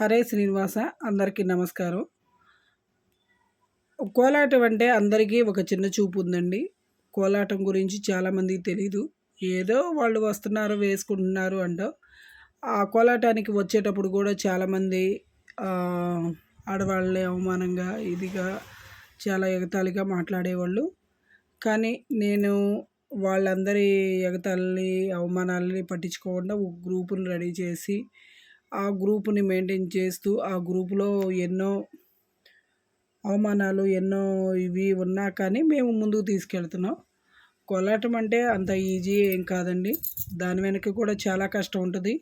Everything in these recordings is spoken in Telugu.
హరే శ్రీనివాస అందరికీ నమస్కారం. కోలాటం అంటే అందరికీ ఒక చిన్న చూపు ఉందండి. కోలాటం గురించి చాలామందికి తెలీదు. ఏదో వాళ్ళు వస్తున్నారు వేసుకుంటున్నారు అంటో. ఆ కోలాటానికి వచ్చేటప్పుడు కూడా చాలామంది ఆడవాళ్ళని అవమానంగా ఇదిగా చాలా ఎగతాళిగా మాట్లాడేవాళ్ళు. కానీ నేను వాళ్ళందరి ఎగతాళిని అవమానాలని పట్టించుకోకుండా ఒక గ్రూపును రెడీ చేసి ఆ గ్రూపుని మెయింటైన్ చేస్తూ ఆ గ్రూపులో ఎన్నో అవమానాలు ఎన్నో ఇవి ఉన్నా కానీ మేము ముందుకు తీసుకెళ్తున్నాం. కోలాటం అంటే అంత ఈజీ ఏం కాదండి. దాని వెనక కూడా చాలా కష్టం ఉంటుంది.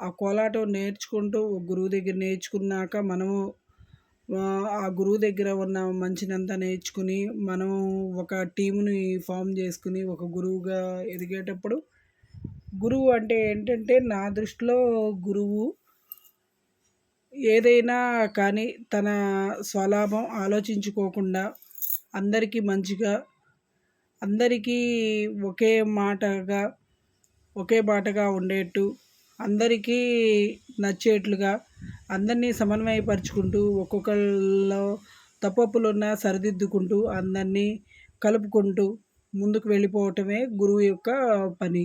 ఆ కోలాటం నేర్చుకుంటూ గురువు దగ్గర నేర్చుకున్నాక మనము ఆ గురువు దగ్గర ఉన్న మంచినంతా నేర్చుకుని మనం ఒక టీముని ఫామ్ చేసుకుని ఒక గురువుగా ఎదిగేటప్పుడు గురువు అంటే ఏంటంటే నా దృష్టిలో గురువు ఏదైనా కానీ తన స్వలాభం ఆలోచించుకోకుండా అందరికీ మంచిగా అందరికీ ఒకే మాటగా ఒకే బాటగా ఉండేట్టు అందరికీ నచ్చేట్లుగా అందరినీ సమన్వయపరుచుకుంటూ ఒక్కొక్కళ్ళలో తప్పప్పులున్నా సరిదిద్దుకుంటూ అందరినీ కలుపుకుంటూ ముందుకు వెళ్ళిపోవటమే గురువు యొక్క పని.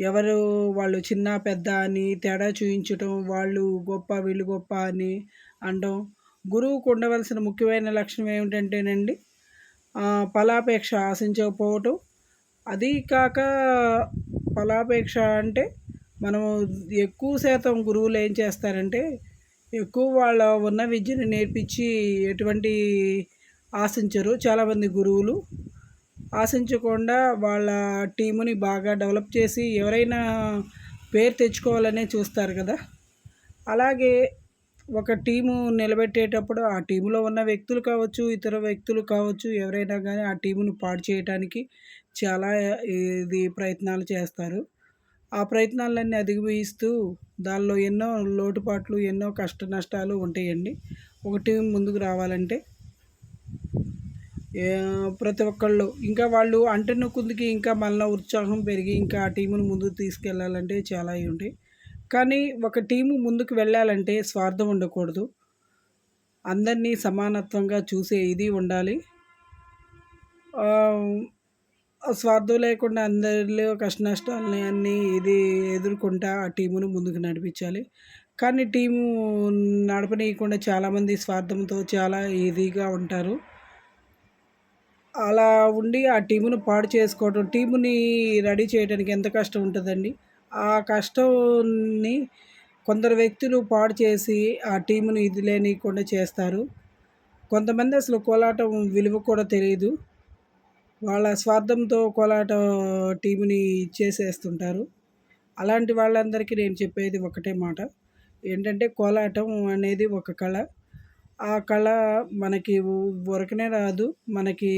ఎవరు వాళ్ళు చిన్న పెద్ద అని తేడా చూపించటం వాళ్ళు గొప్ప వీళ్ళు గొప్ప అని అనడం. గురువుకు ఉండవలసిన ముఖ్యమైన లక్షణం ఏమిటంటేనండి ఫలాపేక్ష ఆశించకపోవటం. అది కాక ఫలాపేక్ష అంటే మనము ఎక్కువ శాతం గురువులు ఏం చేస్తారంటే ఎక్కువ వాళ్ళ ఉన్న విద్యను నేర్పించి ఎటువంటి ఆశించరు. చాలామంది గురువులు ఆశించకుండా వాళ్ళ టీముని బాగా డెవలప్ చేసి ఎవరైనా పేరు తెచ్చుకోవాలనే చూస్తారు కదా. అలాగే ఒక టీము నిలబెట్టేటప్పుడు ఆ టీంలో ఉన్న వ్యక్తులు కావచ్చు ఇతర వ్యక్తులు కావచ్చు ఎవరైనా కానీ ఆ టీమును పాడు చేయడానికి చాలా ఇది ప్రయత్నాలు చేస్తారు. ఆ ప్రయత్నాలన్నీ అధిగమిస్తూ దానిలో ఎన్నో లోటుపాట్లు ఎన్నో కష్ట నష్టాలు ఉంటాయండి. ఒక టీం ముందుకు రావాలంటే ప్రతి ఒక్కళ్ళు. ఇంకా వాళ్ళు అంటున్న కుందికి ఇంకా మళ్ళీ ఉత్సాహం పెరిగి ఇంకా ఆ టీమును ముందుకు తీసుకెళ్ళాలంటే చాలా ఉంటాయి. కానీ ఒక టీము ముందుకు వెళ్ళాలంటే స్వార్థం ఉండకూడదు. అందరినీ సమానత్వంగా చూసే ఇది ఉండాలి. స్వార్థం లేకుండా అందరిలో కష్ట నష్టాలని అన్నీ ఇది ఎదుర్కొంటా ఆ టీమును ముందుకు నడిపించాలి. కానీ టీము నడపనీయకుండా చాలామంది స్వార్థంతో చాలా ఈజీగా ఉంటారు. అలా ఉండి ఆ టీమును పాడు చేసుకోవటం టీముని రెడీ చేయడానికి ఎంత కష్టం ఉంటుందండి? ఆ కష్టాన్ని కొందరు వ్యక్తులు పాడు చేసి ఆ టీముని ఇది లేనికుండా చేస్తారు. కొంతమంది అసలు కోలాటం విలువ కూడా తెలియదు. వాళ్ళ స్వార్థంతో కోలాట టీముని ఇచ్చేసేస్తుంటారు అలాంటి వాళ్ళందరికీ నేను చెప్పేది ఒకటే మాట. ఏంటంటే కోలాటం అనేది ఒక కళ. ఆ కళ మనకి ఊరకనే రాదు. మనకి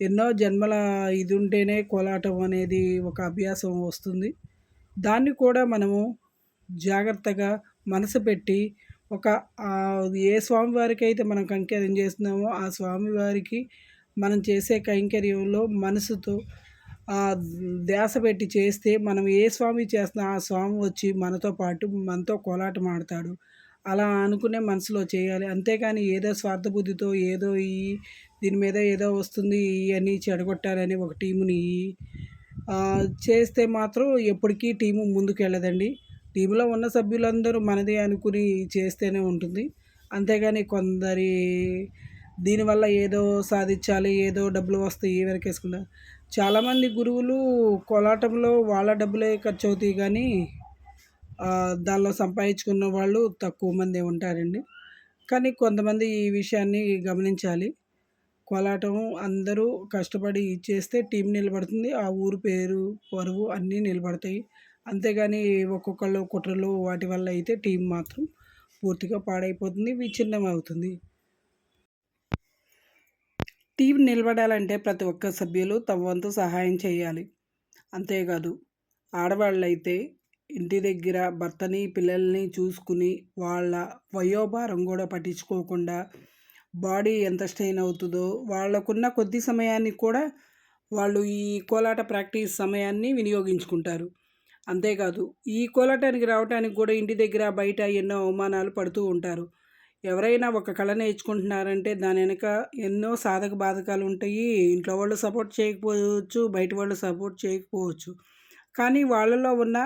ఎన్నో జన్మల ఇది ఉంటేనే కోలాటం అనేది ఒక అభ్యాసం వస్తుంది. దాన్ని కూడా మనము జాగ్రత్తగా మనసు పెట్టి ఒక ఏ స్వామివారికి అయితే మనం కైంకర్యం చేస్తున్నామో ఆ స్వామివారికి మనం చేసే కైంకర్యంలో మనసుతో ధ్యాస పెట్టి చేస్తే మనం ఏ స్వామి చేస్తున్నా ఆ స్వామి వచ్చి మనతో పాటు మనతో కోలాటం ఆడతాడు. అలా అనుకునే మనసులో చేయాలి. అంతేకాని ఏదో స్వార్థబుద్ధితో ఏదో ఈ దీని మీద ఏదో వస్తుంది అని చెడగొట్టాలని ఒక టీముని చేస్తే మాత్రం ఎప్పటికీ టీము ముందుకు వెళ్ళదండి టీంలో ఉన్న సభ్యులందరూ మనదే అనుకుని చేస్తేనే ఉంటుంది. అంతేగాని కొందరి దీనివల్ల ఏదో సాధించాలి ఏదో డబ్బులు వస్తాయి ఏ వెనకేసుకుంటా చాలామంది గురువులు కోలాటంలో వాళ్ళ డబ్బులే ఖర్చు అవుతాయి కానీ దానిలో సంపాదించుకున్న వాళ్ళు తక్కువ మంది ఉంటారండి. కానీ కొంతమంది ఈ విషయాన్ని గమనించాలి. కోలాటం అందరూ కష్టపడి చేస్తే టీం నిలబడుతుంది. ఆ ఊరు పేరు పరువు అన్నీ నిలబడతాయి. అంతేగాని ఒక్కొక్కళ్ళు కుట్రలు వాటి వల్ల అయితే టీం మాత్రం పూర్తిగా పాడైపోతుంది విచ్ఛిన్నం అవుతుంది టీం నిలబడాలంటే ప్రతి ఒక్క సభ్యులు తమ వంతు సహాయం చేయాలి. అంతేకాదు ఆడవాళ్ళైతే ఇంటి దగ్గర భర్తని పిల్లల్ని చూసుకుని వాళ్ళ వయోభారం కూడా పట్టించుకోకుండా బాడీ ఎంత స్ట్రెయిన్ అవుతుందో వాళ్ళకున్న కొద్ది సమయాన్ని కూడా వాళ్ళు ఈ కోలాట ప్రాక్టీస్ సమయాన్ని వినియోగించుకుంటారు. అంతేకాదు ఈ కోలాటానికి రావటానికి కూడా ఇంటి దగ్గర బయట ఎన్నో అవమానాలు పడుతూ ఉంటారు. ఎవరైనా ఒక కళ నేర్చుకుంటున్నారంటే దాని వెనక ఎన్నో సాధక బాధకాలు ఉంటాయి. ఇంట్లో వాళ్ళు సపోర్ట్ చేయకపోవచ్చు బయట వాళ్ళు సపోర్ట్ చేయకపోవచ్చు. కానీ వాళ్ళలో ఉన్న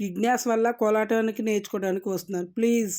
జిజ్ఞాస వల్ల కోలాటానికి నేర్చుకోవడానికి వస్తున్నారు. ప్లీజ్.